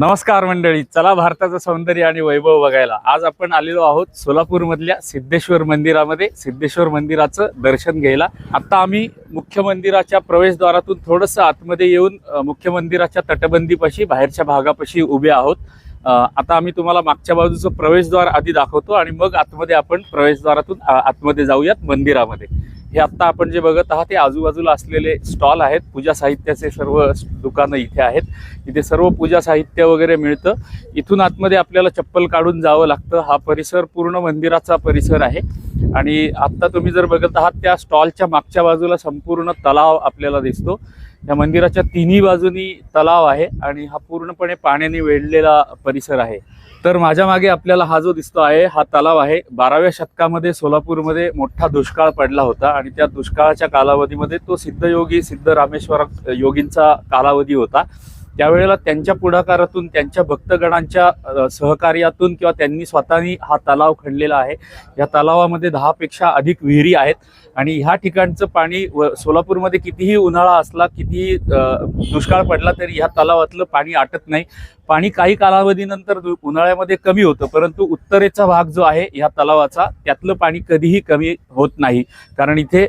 नमस्कार मंडळी चला भारताचं सौंदर्य आणि वैभव बघायला. आज आपण आलेलो आहोत सोलापूर मधल्या सिद्धेश्वर मंदिरामध्ये. सिद्धेश्वर मंदिराचं दर्शन घ्यायला. आता आम्ही मुख्य मंदिराच्या प्रवेशद्वारातून थोडस आतमध्ये येऊन मुख्य मंदिराच्या तटबंदीपाशी बाहेरच्या भागापाशी उभे आहोत. आता आम्ही तुम्हाला मागच्या बाजूचं प्रवेशद्वार आधी दाखवतो आणि मग आतमध्ये आपण प्रवेशद्वारातून आतमध्ये जाऊयात मंदिरामध्ये. हे आत्ता आपण जे बघत आहात ते आजूबाजूला असलेले स्टॉल आहेत. पूजा साहित्याचे सर्व दुकानं इथे आहेत. इथे सर्व पूजा साहित्य वगैरे मिळतं. इथून आतमध्ये आपल्याला चप्पल काढून जावं लागतं. हा परिसर पूर्ण मंदिराचा परिसर आहे. आणि आत्ता तुम्ही जर बघत आहात त्या स्टॉलच्या मागच्या बाजूला संपूर्ण तलाव आपल्याला दिसतो. या मंदिराच्या तिन्ही बाजूनी तलाव आहे आणि हा पूर्णपणे पाण्याने वेढलेला परिसर आहे. तर माझ्या मागे आपल्याला हा जो दिसतो आहे हा तलाव आहे. बाराव्या शतकामध्ये सोलापूरमध्ये मोठा दुष्काळ पडला होता आणि त्या दुष्काळाच्या कालावधीमध्ये तो सिद्धयोगी सिद्ध रामेश्वर योगींचा कालावधी होता. त्यावेळेला त्यांच्या पुढाकारातून त्यांच्या भक्तगणांच्या सहकार्यातून किंवा त्यांनी स्वतःनी हा तलाव खणलेला आहे. या तलावामध्ये दहापेक्षा अधिक विहिरी आहेत. आणि ह्या ठिकाणचं पाणी व सोलापूरमध्ये कितीही उन्हाळा असला कितीही दुष्काळ पडला तरी ह्या तलावातलं पाणी आटत नाही. पाणी काही कालावधीनंतर दु- उन्हाळ्यामध्ये कमी होतं परंतु उत्तरेचा भाग जो आहे ह्या तलावाचा त्यातलं पाणी कधीही कमी होत नाही. कारण इथे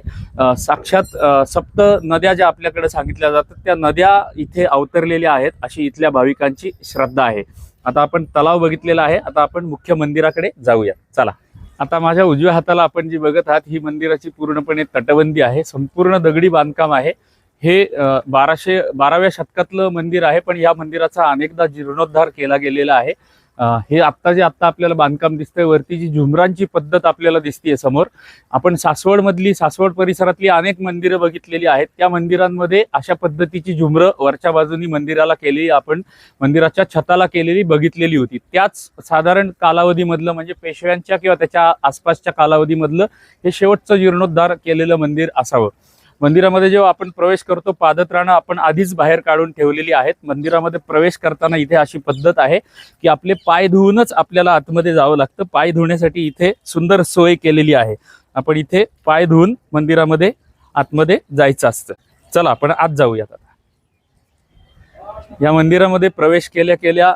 साक्षात सप्त नद्या ज्या आपल्याकडे सांगितल्या जातात त्या नद्या इथे अवतरलेल्या आहेत अशी इथल्या भाविकांची श्रद्धा आहे. आता आपण तलाव बघितलेला आहे आता आपण मुख्य मंदिराकडे जाऊया. चला. आता माझ्या उजव्या हाताला आपण जी बघत आहात ही मंदिराची पूर्णपणे तटबंदी आहे संपूर्ण दगडी बांधकाम आहे. हे बाराशे बाराव्या शतकातलं मंदिर आहे पण या मंदिराचा अनेकदा जीर्णोद्धार केला गेलेला आहे. हे आत्ता जे आत्ता आपल्याला बांधकाम दिसतंय वरती जी झुमरांची पद्धत आपल्याला दिसतीये समोर आपण सासवडमधली सासवड परिसरातली अनेक मंदिरं बघितलेली आहेत. त्या मंदिरांमध्ये अशा पद्धतीची झुमरं वरच्या बाजूनी मंदिराला केलेली आपण मंदिराच्या छताला केलेली बघितलेली होती. त्याच साधारण कालावधीमधलं म्हणजे पेशव्यांच्या किंवा त्याच्या आसपासच्या कालावधीमधलं हे शेवटचं जीर्णोद्धार केलेलं मंदिर असावं. मंदिरामध्ये जेव्हा आपण प्रवेश करतो पादत्राणं आपण आधीच बाहेर काढून ठेवलेली आहेत. मंदिरामध्ये प्रवेश करताना इथे अशी पद्धत आहे की आपले पाय धुवूनच आपल्याला आतमध्ये जावं लागतं. पाय धुण्यासाठी इथे सुंदर सोय केलेली आहे. आपण इथे पाय धुवून मंदिरामध्ये आतमध्ये जायचं असतं. चला आपण आत जाऊयात आता. या मंदिरामध्ये प्रवेश केल्या केल्या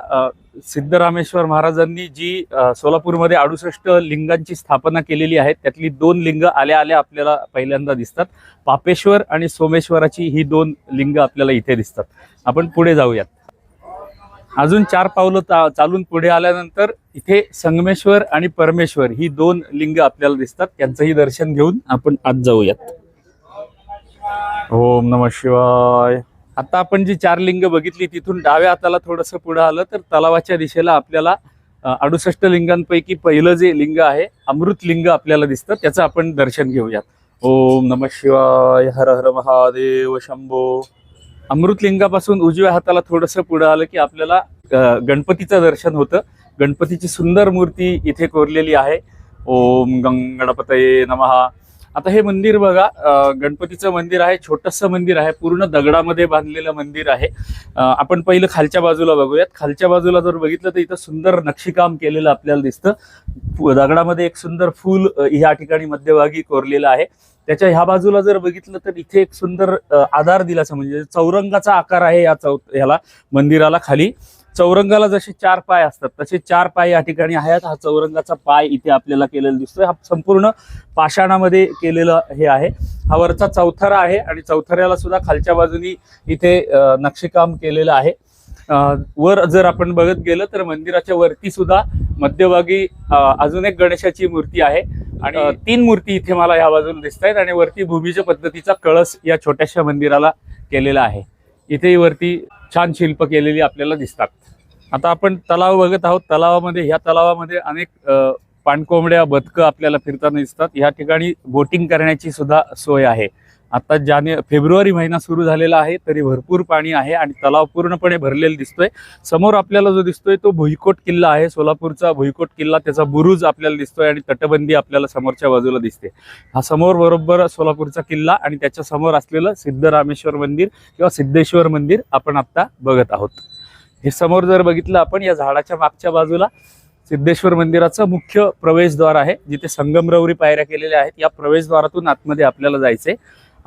सिद्धरामेश्वर महाराजांनी जी सोलापूरमध्ये अडुसष्ट लिंगांची स्थापना केलेली आहे त्यातली दोन लिंग आल्या आल्या आपल्याला पहिल्यांदा दिसतात. पापेश्वर आणि सोमेश्वराची ही दोन लिंग आपल्याला इथे दिसतात. आपण पुढे जाऊयात. अजून चार पावलं चा- चालून पुढे आल्यानंतर इथे संगमेश्वर आणि परमेश्वर ही दोन लिंग आपल्याला दिसतात. त्यांचंही दर्शन घेऊन आपण आज जाऊयात. ओम नम शिवाय. आता आपण जी चार लिंग बघितली तिथून डाव्या हाताला थोडस पुढे आलं तर तलावाच्या दिशेला आपल्याला अडुसष्ट लिंगांपैकी पहिलं जे लिंग आहे अमृत लिंग आपल्याला दिसतं त्याचं आपण दर्शन घेऊयात. ओम नम शिवाय हर हर महादेव शंभो. अमृत लिंगापासून उजव्या हाताला थोडंसं पुढे आलं की आपल्याला गणपतीचं दर्शन होतं. गणपतीची सुंदर मूर्ती इथे कोरलेली आहे. ओम गंग गणपतये नमहा आता हे मंदिर बघा गणपतीचं मंदिर आहे छोटंसं मंदिर आहे पूर्ण दगडामध्ये बांधलेलं मंदिर आहे. आपण पहिलं खालच्या बाजूला बघूयात. खालच्या बाजूला जर बघितलं तर इथं सुंदर नक्षीकाम केलेलं आपल्याला दिसतं. दगडामध्ये एक सुंदर फूल ह्या ठिकाणी मध्यभागी कोरलेलं आहे. त्याच्या ह्या बाजूला जर बघितलं तर इथे एक सुंदर आधार दिलासा म्हणजे चौरंगाचा आकार आहे या चौ ह्याला मंदिराला खाली. चौरंगाला जसे चार पाय असतात तसे चार पाय या ठिकाणी आहेत. हा चौरंगाचा पाय इथे आपल्याला केलेला दिसतोय. हा संपूर्ण पाषाणामध्ये केलेलं हे आहे. हा वरचा चौथरा आहे आणि चौथऱ्याला सुद्धा खालच्या बाजूनी इथे नक्षीकाम केलेलं आहे. वर जर आपण बघत गेलं तर मंदिराच्या वरती सुद्धा मध्यभागी अजून एक गणेशाची मूर्ती आहे. आणि तीन मूर्ती इथे मला या बाजूला दिसत आहेत आणि वरती भूमीच्या पद्धतीचा कळस या छोट्याशा मंदिराला केलेला आहे. इथेही वरती छान शिल्प केलेली आपल्याला दिसतात. आता आपण तलाव बघत आहोत तलावामध्ये ह्या तलावामध्ये अनेक पाणकोंबड्या बदकं आपल्याला फिरताना दिसतात. ह्या ठिकाणी बोटिंग करण्याची सुद्धा सोय आहे. आता जाने फेब्रुवारी महिना सुरू झालेला आहे तरी भरपूर पाणी आहे आणि तलाव पूर्णपणे भरलेला दिसतोय. समोर आपल्याला जो दिसतोय तो भुईकोट किल्ला आहे सोलापूरचा भुईकोट किल्ला. त्याचा बुरुज आपल्याला दिसतोय आणि तटबंदी आपल्याला समोरच्या बाजूला दिसते. हा समोर बरोबर सोलापूरचा किल्ला आणि त्याच्यासमोर असलेलं सिद्धरामेश्वर मंदिर किंवा सिद्धेश्वर मंदिर आपण आता बघत आहोत. हे समोर जर बघितलं आपण या झाडाच्या मागच्या बाजूला सिद्धेश्वर मंदिराचं मुख्य प्रवेशद्वार आहे जिथे संगमरवरी पायऱ्या केलेल्या आहेत. या प्रवेशद्वारातून आतमध्ये आपल्याला जायचंय.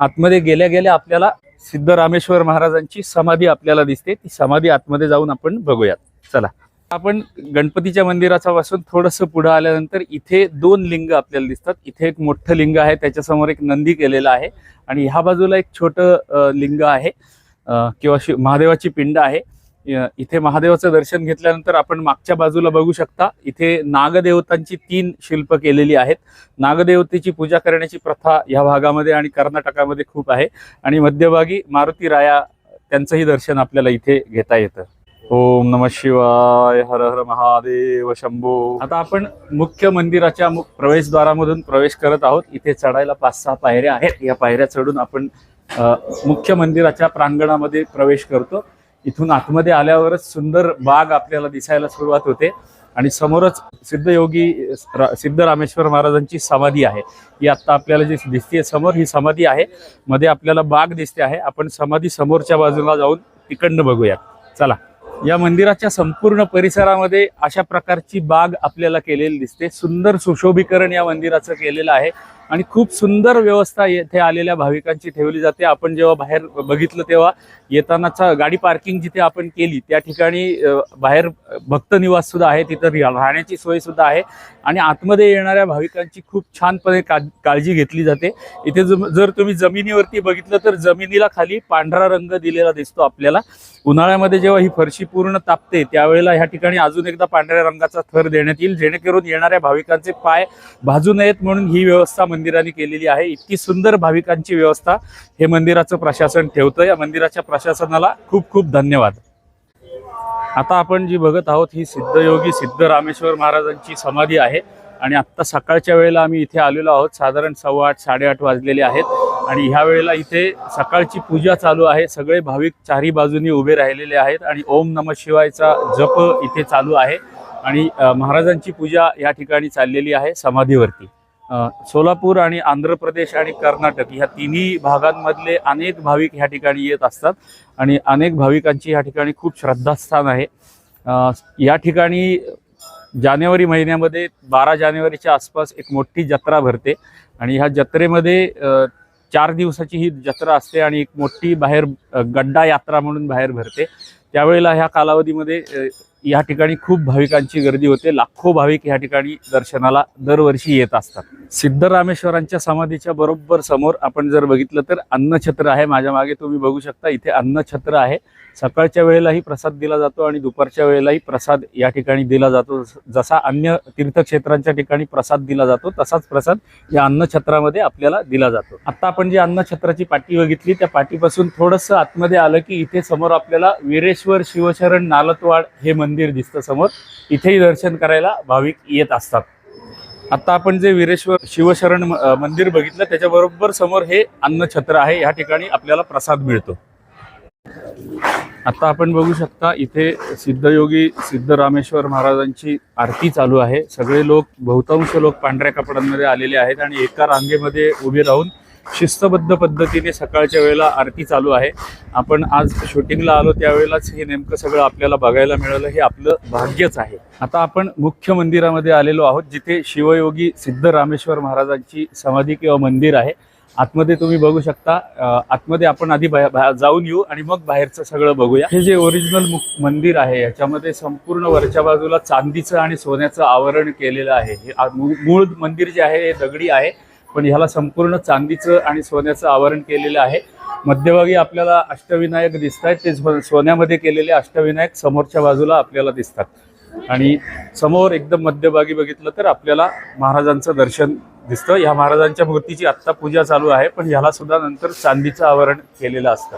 आतमध्ये गेल्या गेल्या आपल्याला सिद्धरामेश्वर महाराजांची समाधी आपल्याला दिसते. ती समाधी आतमध्ये जाऊन आपण बघूयात. चला. आपण गणपतीच्या मंदिराच्या पासून थोडंसं पुढं आल्यानंतर इथे दोन लिंग आपल्याला दिसतात. इथे एक मोठं लिंग आहे त्याच्यासमोर एक नंदी केलेला आहे आणि ह्या बाजूला एक छोटं लिंग आहे. किंवा शिव महादेवाची पिंड आहे. इथे महादेवाचं दर्शन घेतल्यानंतर आपण मागच्या बाजूला बघू शकता इथे नागदेवतांची तीन शिल्प केलेली आहेत. नागदेवतेची पूजा करण्याची प्रथा या भागामध्ये आणि कर्नाटकामध्ये खूप आहे. आणि मध्यभागी मारुती राया त्यांचंही दर्शन आपल्याला इथे घेता येतं. ओम नम शिवाय हर हर महादेव शंभो. आता आपण मुख्य मंदिराच्या मुख प्रवेशद्वारामधून प्रवेश करत आहोत. इथे चढायला पाच सहा पायऱ्या आहेत. या पायऱ्या चढून आपण मुख्य मंदिराच्या प्रांगणामध्ये प्रवेश करतो. इथून आतमध्ये आल्यावरच सुंदर बाग आपल्याला दिसायला सुरुवात होते. आणि समोरच सिद्धयोगी सिद्ध रामेश्वर महाराजांची समाधी आहे. ही आता आपल्याला जी दिसते समोर ही समाधी आहे. मध्ये आपल्याला बाग दिसते आहे. आपण समाधी समोरच्या बाजूला जाऊन तिकडनं बघूया. चला. या मंदिराच्या संपूर्ण परिसरामध्ये अशा प्रकारची बाग आपल्याला केलेली दिसते. सुंदर सुशोभीकरण या मंदिराचं केलेलं आहे. आणि खूप सुंदर व्यवस्था येथे आलेल्या भाविकांची ठेवली जाते. आपण जेव्हा बाहेर बघितलं तेव्हा येतानाचा गाडी पार्किंग जिथे आपण केली त्या ठिकाणी बाहेर भक्त निवास सुद्धा आहे तिथं राहण्याची सोय सुद्धा आहे. आणि आतमध्ये येणाऱ्या भाविकांची खूप छानपणे का काळजी घेतली जाते. इथे जर तुम्ही जमिनीवरती बघितलं तर जमिनीला खाली पांढरा रंग दिलेला दिसतो आपल्याला. उन्हाळ्यामध्ये जेव्हा ही फरशी पूर्ण तापते त्यावेळेला ह्या ठिकाणी अजून एकदा पांढऱ्या रंगाचा थर देण्यात येईल जेणेकरून येणाऱ्या भाविकांचे पाय भाजू नयेत म्हणून ही व्यवस्था मंदिराने केलेली आहे. इतकी सुंदर भाविकांची व्यवस्था हे मंदिराचं प्रशासन ठेवतं. या मंदिराच्या प्रशासनाला खूप खूप धन्यवाद. आता आपण जी बघत आहोत ही सिद्धयोगी सिद्ध रामेश्वर महाराजांची समाधी आहे. आणि आत्ता सकाळच्या वेळेला आम्ही इथे आलेलो आहोत. साधारण सव्वा आठ साडेआठ वाजलेले आहेत. आणि ह्या वेळेला इथे सकाळची पूजा चालू आहे. सगळे भाविक चारी बाजूनी उभे राहिलेले आहेत. आणि ओम नम शिवायचा जप इथे चालू आहे. आणि महाराजांची पूजा या ठिकाणी चाललेली आहे समाधीवरती. सोलापूर आणि आंध्र प्रदेश आणि कर्नाटक ह्या तिन्ही भागांमधले अनेक भाविक ह्या ठिकाणी येत असतात आणि अनेक भाविकांची ह्या ठिकाणी खूप श्रद्धास्थान आहे. या ठिकाणी जानेवारी महिन्यामध्ये बारा जानेवारीच्या आसपास एक मोठी जत्रा भरते आणि ह्या जत्रेमध्ये चार दिवसाची ही जत्रा असते आणि एक मोठी बाहेर गड्डा यात्रा म्हणून बाहेर भरते. त्यावेळेला ह्या कालावधीमध्ये या ठिकाणी खूप भाविकांची गर्दी होते. लाखो भाविक या ठिकाणी दर्शनाला दरवर्षी येत असतात. सिद्धरामेश्वरांच्या समाधीच्या बरोबर समोर आपण जर बघितलं तर अन्नछत्र आहे. माझ्या मागे तुम्ही बघू शकता इथे अन्नछत्र आहे. सकाळच्या वेळेलाही प्रसाद दिला जातो आणि दुपारच्या वेळेलाही प्रसाद या ठिकाणी दिला जातो. जसा अन्य तीर्थक्षेत्रांच्या ठिकाणी प्रसाद दिला जातो तसाच प्रसाद या अन्नछत्रामध्ये आपल्याला दिला जातो. आता आपण जी अन्नछत्राची पाटी बघितली त्या पाटीपासून थोडंसं आतमध्ये आलं की इथे समोर आपल्याला वीरेश्वर शिवशरण नालतवाड हे मंदिर दिसतं समोर. इथेही दर्शन करायला भाविक येत असतात. आता आपण जे वीरेश्वर शिवशरण मंदिर बघितलं त्याच्याबरोबर समोर हे अन्नछत्र आहे. या ठिकाणी आपल्याला प्रसाद मिळतो. आता आपण बघू शकता इथे सिद्धयोगी सिद्धरामेश्वर महाराजांची आरती चालू आहे. सगळे लोक बहुतांश लोक पांढऱ्या कपड्यांमध्ये आलेले आहेत आणि एका रांगेमध्ये उभे राहून शिस्तबद्ध पद्धतीने सकाळच्या वेळेला आरती चालू आहे. आपण आज शूटिंगला आलो त्यावेळेलाच हे नेमकं सगळं आपल्याला बघायला मिळालं. हे आपलं भाग्यच आहे. आता आपण मुख्य मंदिरामध्ये आलेलो आहोत जिथे शिवयोगी सिद्ध रामेश्वर महाराजांची समाधी किंवा मंदिर आहे. आतमध्ये तुम्ही बघू शकता आतमध्ये आपण आधी जाऊन येऊ आणि मग बाहेरचं सगळं बघूया. हे जे ओरिजिनल मंदिर आहे याच्यामध्ये संपूर्ण वरच्या बाजूला चांदीचं आणि सोन्याचं आवरण केलेलं आहे. हे मूळ मूळ मंदिर जे आहे हे दगडी आहे. पण ह्याला संपूर्ण चांदीचं आणि सोन्याचं आवरण केलेलं आहे. मध्यभागी आपल्याला अष्टविनायक दिसत आहेत ते सोन्यामध्ये केलेले अष्टविनायक समोरच्या बाजूला आपल्याला दिसतात. आणि समोर एकदम मध्यभागी बघितलं तर आपल्याला महाराजांचं दर्शन दिसतं. ह्या महाराजांच्या मूर्तीची आत्ता पूजा चालू आहे पण ह्याला सुद्धा नंतर चांदीचं आवरण केलेलं असतं.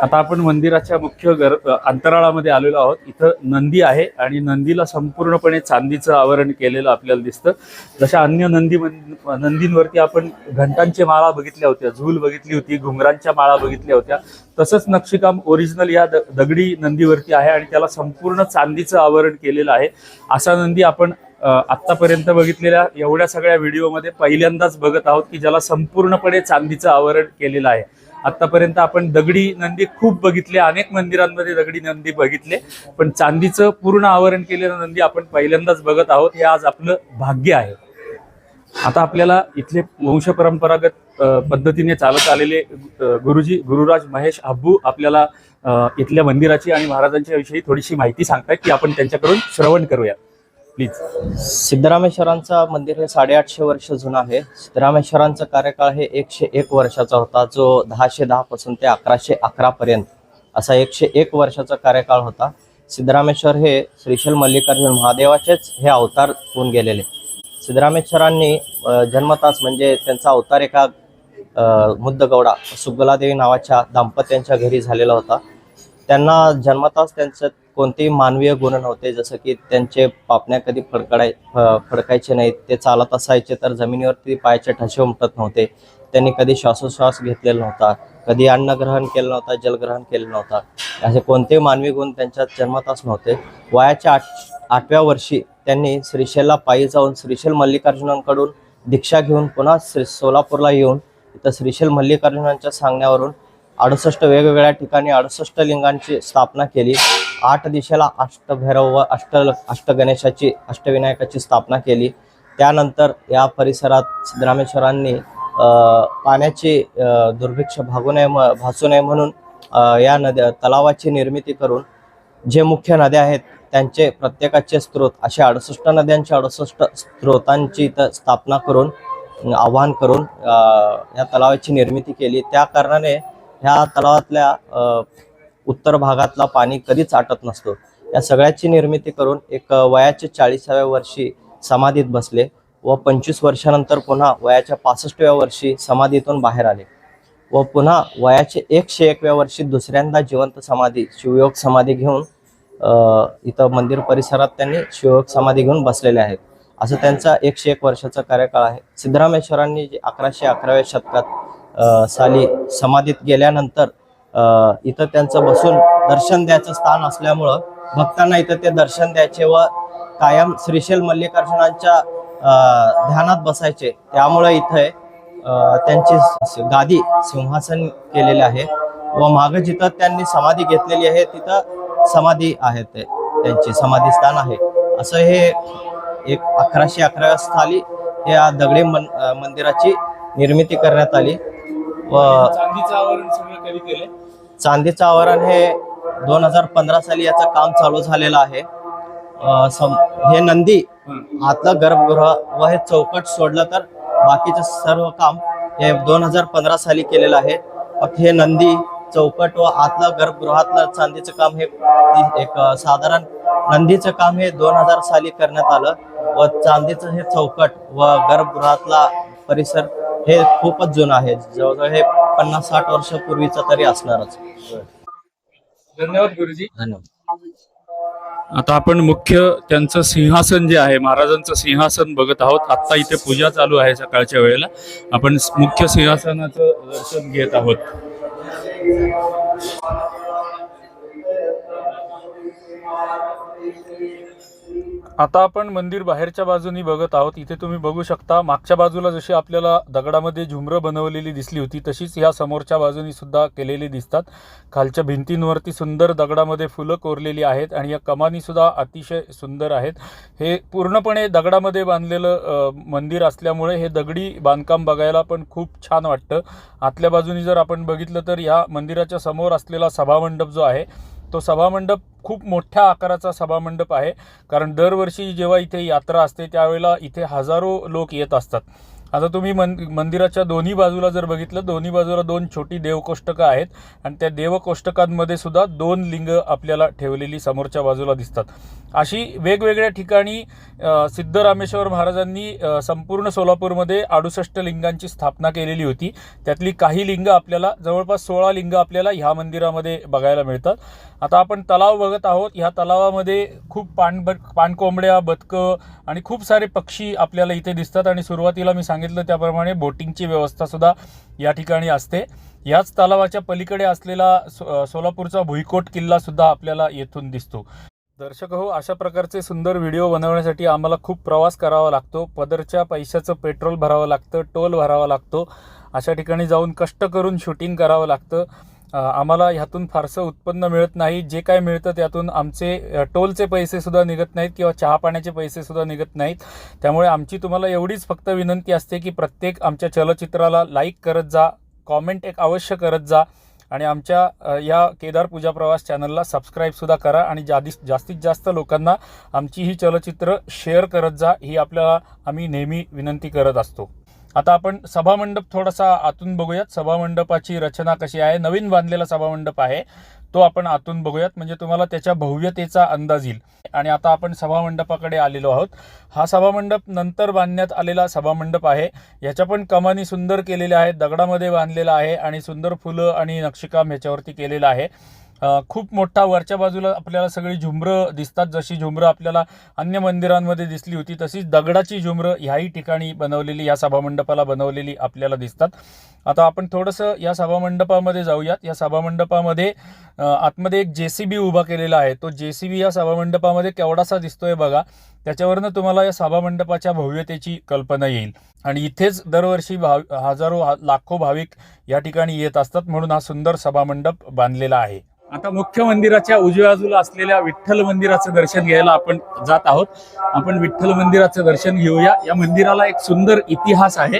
आता आपण मंदिराच्या मुख्य गर अंतराळामध्ये आलेलो आहोत. इथं नंदी आहे आणि नंदीला संपूर्णपणे चांदीचं आवरण केलेलं आपल्याला दिसतं. जशा अन्य नंदी नंदींवरती आपण घंटांच्या माळा बघितल्या होत्या झूल बघितली होती घुंगरांच्या माळा बघितल्या होत्या. तसंच नक्षीकाम ओरिजिनल या द- दगडी नंदीवरती आहे आणि त्याला संपूर्ण चांदीचं आवरण केलेलं आहे. असा नंदी आपण आत्तापर्यंत बघितलेल्या एवढ्या सगळ्या व्हिडिओमध्ये पहिल्यांदाच बघत आहोत की ज्याला संपूर्णपणे चांदीचं आवरण केलेलं आहे. आतापर्यंत आपण दगडी नंदी खूप बघितले अनेक मंदिरांमध्ये दगडी नंदी बघितले पण चांदीचं पूर्ण आवरण केलेलं नंदी आपण पहिल्यांदाच बघत आहोत हे आज आपलं भाग्य आहे. आता आपल्याला इथले वंश परंपरागत पद्धतीने चालत आलेले गुरुजी गुरुराज महेश हब्बू आपल्याला इथल्या मंदिराची आणि महाराजांच्या विषयी थोडीशी माहिती सांगतायत की आपण त्यांच्याकडून श्रवण करूया. प्लीज. सिद्धरामेश्वरांचं मंदिर हे साडेआठशे वर्ष जुनं आहे. सिद्धरामेश्वरांचा कार्यकाळ हे एकशे एक वर्षाचा होता जो दहाशे दहा पासून ते अकराशे अकरा पर्यंत असा एकशे एक वर्षाचा कार्यकाळ होता. सिद्धरामेश्वर हे श्रीशैल मल्लिकार्जुन महादेवाचेच हे अवतार होऊन गेलेले. सिद्धरामेश्वरांनी जन्मतास म्हणजे त्यांचा अवतार एका मुद्दगौडा सुगलादेवी नावाच्या दाम्पत्यांच्या घरी झालेला होता. त्यांना जन्मताच त्यांचं कोणतेही मानवीय गुण नव्हते जसं की त्यांचे पापण्या कधी फडकडाय फडकायचे नाहीत ते चालत असायचे तर जमिनीवरती पायाचे ठसे उमटत नव्हते. त्यांनी कधी श्वासोश्वास घेतलेला नव्हता कधी अन्नग्रहण केलं नव्हतं जलग्रहण केलं नव्हता. असे कोणतेही मानवी गुण त्यांच्यात जन्मताच नव्हते. वयाच्या आठ आठव्या वर्षी त्यांनी श्रीशैलला पायी जाऊन श्रीशैल मल्लिकार्जुनांकडून दीक्षा घेऊन पुन्हा श्री सोलापूरला येऊन इथं श्रीशैल मल्लिकार्जुनांच्या सांगण्यावरून अडुसष्ट वेगवेगळ्या ठिकाणी अडुसष्ट लिंगांची स्थापना केली. आठ दिशेला अष्टभैरव व अष्ट अष्टगणेशाची अष्टविनायकाची स्थापना केली. त्यानंतर या परिसरात सिद्धरामेश्वरांनी पाण्याची दुर्भिक्ष भागू नये म- भासू नये म्हणून या नद्या तलावाची निर्मिती करून जे मुख्य नद्या आहेत त्यांचे प्रत्येकाचे स्रोत अशा अडुसष्ट नद्यांच्या अडुसष्ट स्रोतांची स्थापना करून आवाहन करून या तलावाची निर्मिती केली. त्या कारणाने ह्या तलावातल्या उत्तर भागातला पाणी कधीच आटत नसतो. या सगळ्याची निर्मिती करून एक वयाचे वयाच्या चाळीसाव्या वर्षी समाधीत बसले व पंचवीस वर्षानंतर पुन्हा वयाच्या पासष्टव्या वर्षी समाधीतून बाहेर आले व पुन्हा वयाचे एकशे एकव्या वर्षी दुसऱ्यांदा जिवंत समाधी शिवयोग समाधी घेऊन इथं मंदिर परिसरात त्यांनी शिवयोग समाधी घेऊन बसलेले आहेत. असं त्यांचा एकशे एक वर्षाचा कार्यकाळ आहे. सिद्धरामेश्वरांनी जे अकराशे अकराव्या शतकात साली समाधीत गेल्यानंतर इथं त्यांचं बसून दर्शन द्यायचं स्थान असल्यामुळं भक्तांना इथं ते दर्शन द्यायचे व कायम श्रीशैल मल्लिकार्जुनांच्या ध्यानात बसायचे. त्यामुळे इथे त्यांची गादी सिंहासन केलेले आहे व मागं जिथं त्यांनी समाधी घेतलेली आहे तिथं समाधी आहे ते त्यांची समाधी स्थान आहे. असं हे एक अकराशे अकरा साली या दगडी मन मंदिराची निर्मिती करण्यात आली. चांदीचं आवरण सगळं कधी केलंय? चांदीचं आवरण हे दोन हजार पंधरा साली याचं काम चालू झालेलं आहे. अ, सम- हे नंदी आतलं गर्भगृह व हे चौकट सोडलं तर बाकीचं सर्व काम हे दोन हजार पंधरा साली केलेलं आहे. फक्त हे नंदी चौकट व आतलं गर्भगृहातलं चांदीचं काम हे एक अ, साधारण नंदीचं काम हे दोन हजार साली करण्यात आलं व चांदीचं हे चौकट व गर्भगृहातला परिसर हे खूपच जुनं आहे. जवळजवळ हे पन्नास साठ वर्षापूर्वीचं तरी असणारच. धन्यवाद गुरुजी. धन्यवाद. आता आपण मुख्य त्यांचं सिंहासन जे आहे महाराजांचं सिंहासन बघत आहोत. आत्ता इथे पूजा चालू आहे सकाळच्या वेळेला. आपण मुख्य सिंहासनाचं दर्शन घेत आहोत. आता आपण मंदिर बाहेरच्या बाजूनी बघत आहोत. इथे तुम्ही बघू शकता मागच्या बाजूला जशी आपल्याला दगडामध्ये झुमरं बनवलेली दिसली होती तशीच ह्या समोरच्या बाजूनी सुद्धा केलेली दिसतात. खालच्या भिंतींवरती सुंदर दगडामध्ये फुलं कोरलेली आहेत आणि या कमानी सुद्धा अतिशय सुंदर आहेत. हे पूर्णपणे दगडामध्ये बांधलेलं मंदिर असल्यामुळे हे दगडी बांधकाम बघायला पण खूप छान वाटतं. आतल्या बाजूनी जर आपण बघितलं तर या मंदिराच्या समोर असलेला सभामंडप जो आहे तो सभामंडप खूप मोठ्या आकाराचा सभामंडप आहे. कारण दरवर्षी जेव्हा इथे यात्रा असते त्यावेळेला इथे हजारो लोक येत असतात. आता तुम्ही मन मंदिराच्या दोन्ही बाजूला जर बघितलं दोन्ही बाजूला दोन छोटी देवकोष्टकं आहेत. आणि त्या देवकोष्टकांमध्ये सुद्धा दोन लिंग आपल्याला ठेवलेली समोरच्या बाजूला दिसतात. अशी वेगवेगळ्या ठिकाणी सिद्धरामेश्वर महाराजांनी संपूर्ण सोलापूरमध्ये अडुसष्ट लिंगांची स्थापना केलेली होती. त्यातली काही लिंग आपल्याला जवळपास सोळा लिंग आपल्याला ह्या मंदिरामध्ये बघायला मिळतात. आता आपण तलाव बघत आहोत. ह्या तलावामध्ये खूप पाण पाणकोंबड्या बदकं आणि खूप सारे पक्षी आपल्याला इथे दिसतात आणि सुरुवातीला मी सांगितलं त्याप्रमाणे बोटिंगची व्यवस्था सुद्धा या ठिकाणी असते. याच तलावाच्या पलीकडे असलेला सो- सोलापूरचा भुईकोट किल्ला सुद्धा आपल्याला येथून दिसतो. दर्शक हो अशा प्रकारचे सुंदर व्हिडिओ बनवण्यासाठी आम्हाला खूप प्रवास करावा लागतो. पदरच्या पैशाचं पेट्रोल भरावं लागतं टोल भरावा लागतो. अशा ठिकाणी जाऊन कष्ट करून शूटिंग करावं लागतं. आम्हाला ह्यातून फारसं उत्पन्न मिळत नाही. जे काय मिळतं त्यातून आमचे टोलचे पैसेसुद्धा निघत नाहीत किंवा चहा पाण्याचे पैसेसुद्धा निघत नाहीत. त्यामुळे आमची तुम्हाला एवढीच फक्त विनंती असते की प्रत्येक आमच्या चलचित्राला लाईक करत जा कॉमेंट एक अवश्य करत जा. आणि आमच्या या केदार पूजा प्रवास चॅनलला सबस्क्राईबसुद्धा करा आणि जादी जास्तीत जास्त लोकांना आमची ही चलचित्र शेअर करत जा ही आपल्याला आम्ही नेहमी विनंती करत असतो. आता आपण सभामंडप थोडासा आतून बघूयात. सभामंडपाची रचना कशी आहे? नवीन बांधलेला सभामंडप आहे. तो आपण आतून बघूयात. म्हणजे तुम्हाला त्याच्या भव्यतेचा अंदाज येईल. आणि आता आपण सभामंडपाकडे आलेलो आहोत. हा सभामंडप नंतर बांधण्यात आलेला सभामंडप आहे. याच्या पण कमानी सुंदर केलेल्या आहेत. दगडामध्ये बांधलेला आहे आणि सुंदर फुलं आणि नक्षीकाम ह्याच्यावरती केलेलं आहे. खूप मोठा वरच्या बाजूला आपल्याला सगळी झुमरं दिसतात. जशी झुमरं आपल्याला अन्य मंदिरांमध्ये दिसली होती तशीच दगडाची झुमरं ह्याही ठिकाणी बनवलेली या सभामंडपाला बनवलेली आपल्याला दिसतात. आता आपण थोडंसं या सभामंडपामध्ये जाऊयात. या सभामंडपामध्ये आतमध्ये एक जे सी बी उभा केलेला आहे. तो जे सी बी या सभामंडपामध्ये केवढासा दिसतोय बघा त्याच्यावरनं तुम्हाला या सभामंडपाच्या भव्यतेची कल्पना येईल. आणि इथेच दरवर्षी भाव हजारो लाखो भाविक या ठिकाणी येत असतात. म्हणून हा सुंदर सभामंडप बांधलेला आहे. आता मुख्य मंदिराच्या उजव्या बाजूला असलेल्या विठ्ठल मंदिराचं दर्शन घ्यायला आपण जात आहोत. आपण विठ्ठल मंदिराचं दर्शन घेऊया. या मंदिराला एक सुंदर इतिहास आहे.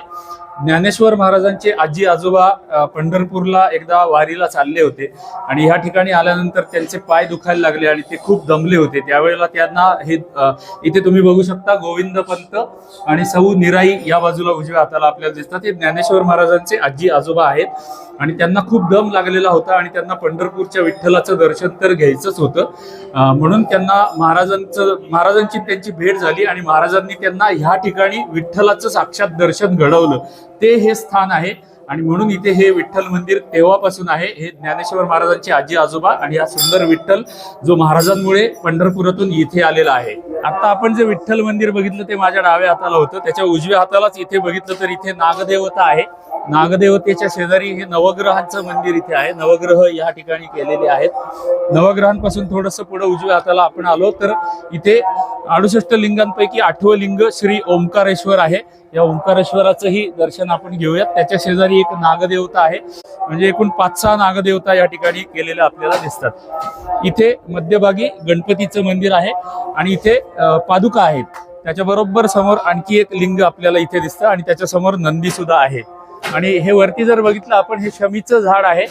ज्ञानेश्वर महाराजांचे आजी आजोबा पंढरपूरला एकदा वारीला चालले होते. आणि ह्या ठिकाणी आल्यानंतर त्यांचे पाय दुखायला लागले आणि ते खूप दमले होते. त्यावेळेला त्यांना हे इथे तुम्ही बघू शकता गोविंद पंत आणि सौ निराई या बाजूला उजव्या हाताला आपल्याला दिसतात. हे ज्ञानेश्वर महाराजांचे आजी आजोबा आहेत. आणि त्यांना खूप दम लागलेला होता आणि त्यांना पंढरपूरच्या विठ्ठलाचं दर्शन तर घ्यायचंच होतं. म्हणून त्यांना महाराजांचं महाराजांची त्यांची भेट झाली आणि महाराजांनी त्यांना ह्या ठिकाणी विठ्ठलाचं साक्षात दर्शन घडवलं. ते हे स्थान आहे. आणि म्हणून इथे हे विठ्ठल मंदिर तेव्हापासून आहे. हे ज्ञानेश्वर महाराजांचे आजी आजोबा आणि हा सुंदर विठ्ठल जो महाराजांमुळे पंढरपुरातून इथे आलेला आहे. आता आपण जे विठ्ठल मंदिर बघितलं ते माझ्या डाव्या हाताला होतं. त्याच्या उजव्या हातालाच इथे बघितलं तर इथे नागदेवता आहे. नागदेवतेच्या शेजारी हे नवग्रहांचं मंदिर इथे आहे. नवग्रह या ठिकाणी केलेले आहेत. नवग्रहांपासून थोडस पुढे उजव्या हाताला आपण आलो तर इथे अडुसष्ट लिंगांपैकी आठवं लिंग श्री ओंकारेश्वर आहे. या ओंकारेश्वराचंही दर्शन आपण घेऊयात. त्याच्या शेजारी एक नागदेवता आहे. म्हणजे एकूण पाच सहा नागदेवता या ठिकाणी केलेल्या आपल्याला दिसतात. इथे मध्यभागी गणपतीचं मंदिर आहे आणि इथे पादुका आहेत. त्याच्या बरोबर समोर आणखी एक लिंग आपल्याला इथे दिसतं आणि त्याच्यासमोर नंदी सुद्धा आहे. आणि हे वरती जर बघितलं आपण हे शमीचं झाड आहे.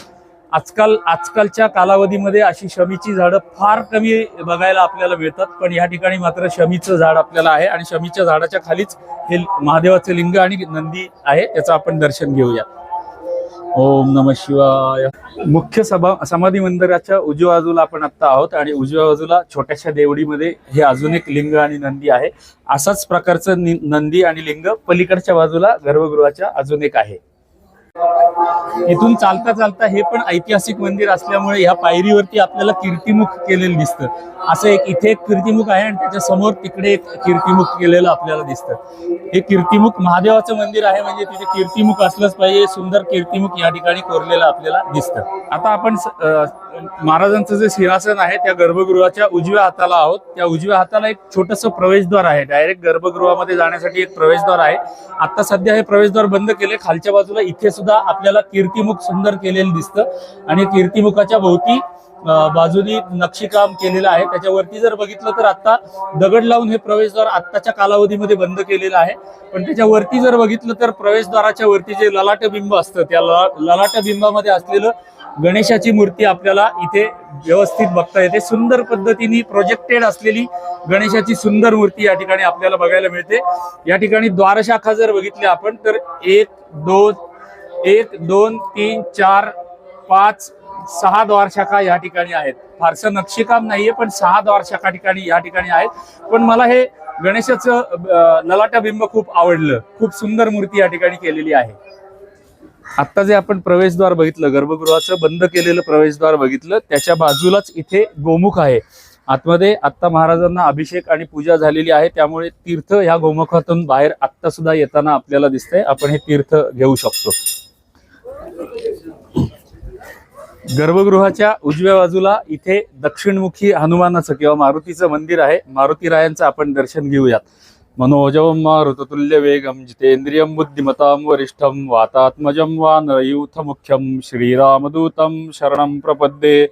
आजकाल आजकालच्या कालावधीमध्ये अशी शमीची झाडं फार कमी बघायला आपल्याला मिळतात. पण या ठिकाणी मात्र शमीचं झाड आपल्याला आहे आणि शमीच्या झाडाच्या खालीच हे महादेवाचे लिंग आणि नंदी आहे त्याचं आपण दर्शन घेऊया. ओम नम शिवाय. मुख्य सभा समाधी मंदिराच्या उजव्या बाजूला आपण आता आहोत आणि उजव्या बाजूला छोट्याशा देवडीमध्ये हे अजून एक लिंग आणि नंदी आहे. असाच प्रकारचं नंदी आणि लिंग पलीकडच्या बाजूला गर्भगृहाच्या अजून एक आहे. इथून चालता चालता हे पण ऐतिहासिक मंदिर असल्यामुळे ह्या पायरीवरती आपल्याला कीर्तिमुख केलेलं दिसतं. असं एक इथे एक कीर्तिमुख आहे आणि त्याच्यासमोर तिकडे एक कीर्तिमुख केलेलं आपल्याला दिसतं. हे कीर्तिमुख महादेवाचं मंदिर आहे म्हणजे तिथे कीर्तिमुख असलंच पाहिजे सुंदर कीर्तिमुख या ठिकाणी कोरलेलं आपल्याला दिसतं. आता आपण महाराजांचं जे सिंहासन आहे त्या गर्भगृहाच्या उजव्या हाताला आहोत. त्या उजव्या हाताला एक छोटस प्रवेशद्वार आहे. डायरेक्ट गर्भगृहामध्ये जाण्यासाठी एक प्रवेशद्वार आहे. आता सध्या हे प्रवेशद्वार बंद केले. खालच्या बाजूला इथे सुद्धा आपल्याला कीर्तिमुख सुंदर केलेलं दिसतं. आणि कीर्तिमुखाच्या भोवती बाजूनी नक्षीकाम केलेलं आहे. त्याच्यावरती जर बघितलं तर आता दगड लावून हे प्रवेशद्वार आत्ताच्या कालावधीमध्ये बंद केलेलं आहे. पण त्याच्यावरती जर बघितलं तर प्रवेशद्वाराच्या वरती जे ललाट बिंब असतं त्या ललाट बिंबामध्ये असलेलं गणेशाची मूर्ती आपल्याला इथे व्यवस्थित बघता येते. सुंदर पद्धतीने प्रोजेक्टेड असलेली गणेशाची सुंदर मूर्ती या ठिकाणी आपल्याला बघायला मिळते. या ठिकाणी द्वारशाखा जर बघितली आपण तर एक दोन एक दोन तीन चार पाच सहा द्वारशाखा या ठिकाणी आहेत. फारसं नक्षीकाम नाहीये पण सहा द्वारशाखा ठिकाणी या ठिकाणी आहेत. पण मला हे गणेशाचं ललाटा बिंब खूप आवडलं. खूप सुंदर मूर्ती या ठिकाणी केलेली आहे. आत्ता जे आपण प्रवेशद्वार बघितलं गर्भगृहाचं बंद केलेलं प्रवेशद्वार बघितलं त्याच्या बाजूलाच इथे गोमुख आहे. आतमध्ये आत्ता महाराजांना अभिषेक आणि पूजा झालेली आहे त्यामुळे तीर्थ ह्या गोमुखातून बाहेर आत्ता सुद्धा येताना आपल्याला दिसतंय. आपण हे तीर्थ घेऊ शकतो. गर्भगृहाच्या उजव्या बाजूला इथे दक्षिणमुखी हनुमानाचं किंवा मारुतीचं मंदिर आहे. मारुती रायांचं आपण दर्शन घेऊयात. मनोजवं बुद्धिमताम जितेन्द्रियं वातात्मजम वरिष्ठं वातात्मजं मुख्यम श्रीरामदूतम शरणं प्रपद्ये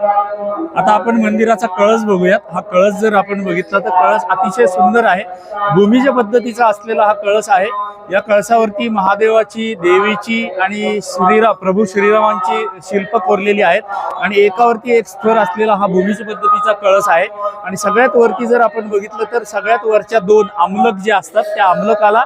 आता आपण मंदिराचा कळस बघूयात. हा कळस जर आपण बघितला तर कळस अतिशय सुंदर आहे. भूमिज पद्धतीचा असलेला हा कळस आहे. या कळसावरती महादेवाची देवीची आणि श्रीरा प्रभू श्रीरामांची शिल्प कोरलेली आहेत. आणि एकावरती एक स्तर असलेला हा भूमिज पद्धतीचा कळस आहे. आणि सगळ्यात वरती जर आपण बघितलं तर सगळ्यात वरच्या दोन आमलक जे असतात त्या आमलकाला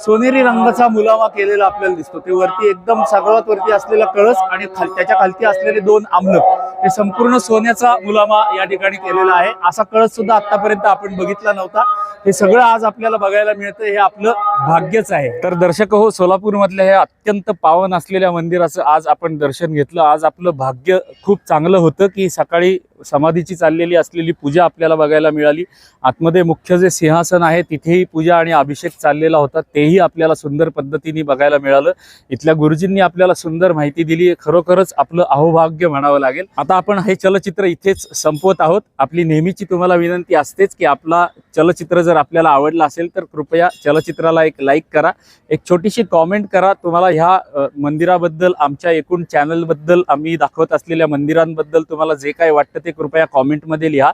सोनेरी रंगाचा मुलामा केलेला आपल्याला दिसतो. ते वरती एकदम सगळ्यात वरती असलेला कळस आणि खाल त्याच्या खालती असलेले दोन आमलक. हे संपूर्ण सोन्याचा मुलामा या ठिकाणी केलेला आहे. असा कळस सुद्धा आतापर्यंत आपण बघितला नव्हता. हे सगळं आज आपल्याला बघायला मिळतं हे आपलं भाग्यच आहे. तर दर्शक हो सोलापूर मधल्या हे अत्यंत पावन असलेल्या मंदिराचं आज आपण दर्शन घेतलं. आज आपलं भाग्य खूप चांगलं होतं की सकाळी समाधीची चाललेली असलेली पूजा आपल्याला बघायला मिळाली. आतमध्ये मुख्य जे सिंहासन आहे तिथेही पूजा आणि अभिषेक चाललेला होता. तेही आपल्याला सुंदर पद्धतीने बघायला मिळालं. इथल्या गुरुजींनी आपल्याला सुंदर माहिती दिली. खरोखरच आपलं अहोभाग्य म्हणावं लागेल. आता आपण हे चलचित्र इथेच संपवत आहोत. आपली नेहमीची तुम्हाला विनंती असतेच की आपला चलचित्र जर आपल्याला आवडलं असेल तर कृपया चलचित्राला एक लाईक करा. एक छोटीशी कॉमेंट करा. तुम्हाला ह्या मंदिराबद्दल आमच्या एकूण चॅनलबद्दल आम्ही दाखवत असलेल्या मंदिरांबद्दल तुम्हाला जे काय वाटतं ते कृपया कॉमेंटमध्ये लिहा.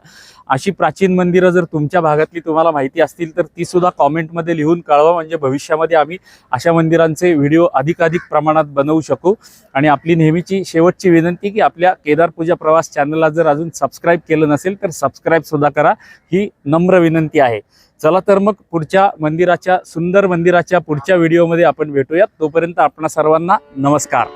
अशी प्राचीन मंदिरं जर तुमच्या भागातली तुम्हाला माहिती असतील तर ती सुद्धा कॉमेंटमध्ये लिहून कळवा. म्हणजे भविष्यामध्ये आम्ही अशा मंदिरांचे व्हिडिओ अधिकाधिक प्रमाणात बनवू शकू. आणि आपली नेहमीची शेवटची विनंती की आपल्या केदार पूजा प्रवास चॅनलला जर अजून सबस्क्राईब केलं नसेल तर सबस्क्राईब सुद्धा करा. ही नम्र विनंती आहे. चला तर मग पुढच्या मंदिराच्या सुंदर मंदिराच्या पुढच्या व्हिडिओमध्ये आपण भेटूयात. तोपर्यंत आपणा सर्वांना नमस्कार.